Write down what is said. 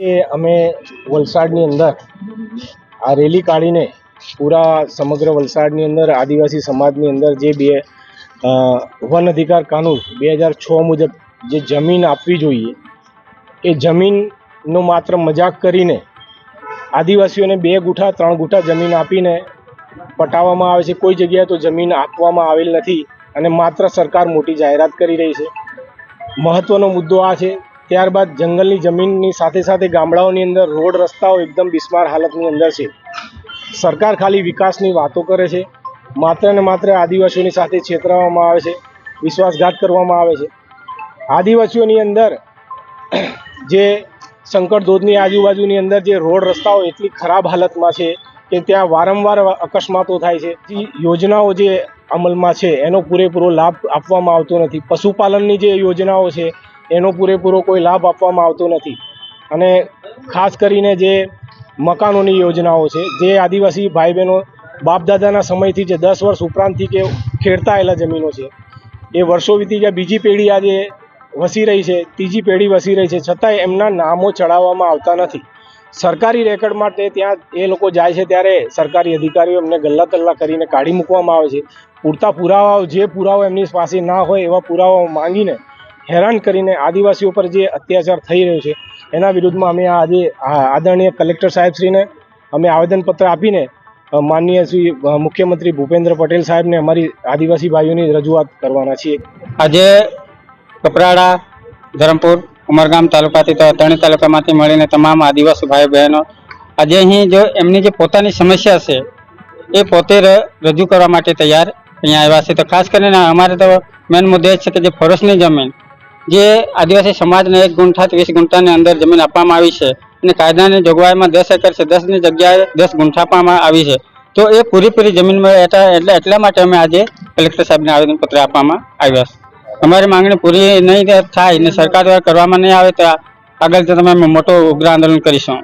એ અમે વલસાડની અંદર આ રેલી કાઢીને પૂરા સમગ્ર વલસાડની અંદર, આદિવાસી સમાજની અંદર જે બે વન અધિકાર કાનૂન બે હજાર છ મુજબ જે જમીન આપવી જોઈએ, એ જમીનનો માત્ર મજાક કરીને આદિવાસીઓને બે ગુઠા, ત્રણ ગુઠા જમીન આપીને પટાવવામાં આવે છે. કોઈ જગ્યાએ તો જમીન આપવામાં આવેલ નથી અને માત્ર સરકાર મોટી જાહેરાત કરી રહી છે. મહત્ત્વનો મુદ્દો આ છે ત્યારબાદ જંગલની જમીનની સાથે સાથે ગામડાઓની અંદર રોડ રસ્તાઓ એકદમ બિસ્માર હાલતની અંદર છે. સરકાર ખાલી વિકાસની વાતો કરે છે. માત્ર ને માત્ર આદિવાસીઓની સાથે છેતરાવવામાં આવે છે. વિશ્વાસઘાત કરવામાં આવે છે. આદિવાસીઓની અંદર જે શંકર ધોધની આજુબાજુની અંદર જે રોડ રસ્તાઓ એટલી ખરાબ હાલતમાં છે કે ત્યાં વારંવાર અકસ્માતો થાય છે. યોજનાઓ જે અમલમાં છે, એનો પૂરેપૂરો લાભ આપવામાં આવતો નથી. પશુપાલનની જે યોજનાઓ છે એનો પૂરેપૂરો કોઈ લાભ આપવામાં આવતો નથી. અને ખાસ કરીને જે મકાનોની યોજનાઓ છે, જે આદિવાસી ભાઈ બહેનો બાપ દાદાના સમયથી જે દસ વર્ષ ઉપરાંતથી કે ખેડતા આવેલા જમીનો છે, એ વર્ષો વીતી ગયા. બીજી પેઢી આજે વસી રહી છે, ત્રીજી પેઢી વસી રહી છે, છતાંય એમના નામો ચડાવવામાં આવતા નથી. સરકારી રેકર્ડ માટે ત્યાં એ લોકો જાય છે ત્યારે સરકારી અધિકારીઓ એમને ગલ્લા તલ્લા કરીને કાઢી મૂકવામાં આવે છે. પૂરતા પુરાવાઓ, જે પુરાવો એમની પાસે ના હોય એવા પુરાવાઓ માંગીને હેરાન કરીને આદિવાસીઓ પર જે અત્યાચાર થઈ રહ્યો છે, એના વિરુદ્ધમાં અમે આજે આદરણીય કલેક્ટર સાહેબશ્રીને અમે આવેદનપત્ર આપીને માનનીય શ્રી મુખ્યમંત્રી ભૂપેન્દ્ર પટેલ સાહેબને અમારી આદિવાસી ભાઈઓની રજૂઆત કરવાના છીએ. આજે કપરાડા, ધરમપુર, ઉમરગામ તાલુકાથી તો ત્રણેય તાલુકામાંથી મળીને તમામ આદિવાસી ભાઈ બહેનો આજે અહીં જો એમની જે પોતાની સમસ્યા છે, એ પોતે રજૂ કરવા માટે તૈયાર અહીંયા આવ્યા છે. તો ખાસ કરીને અમારે તો મેન મુદ્દે છે કે જે ફોરેસ્ટની જમીન જે આદિવાસી સમાજને એક ગુંઠા, ત્રીસ ગુંઠાની અંદર જમીન આપવામાં આવી છે અને કાયદાની જોગવાઈમાં દસ એકર છે, દસની જગ્યાએ દસ ગુંઠા આપવામાં આવી છે. તો એ પૂરેપૂરી જમીન એટલા એટલે માટે અમે આજે કલેક્ટર સાહેબને આવેદનપત્ર આપવામાં આવ્યા છે. અમારી માંગણી પૂરી નહીં થાય ને સરકાર દ્વારા કરવામાં નહીં આવે તો આગળ જતા અમે મોટો ઉગ્ર આંદોલન કરીશું.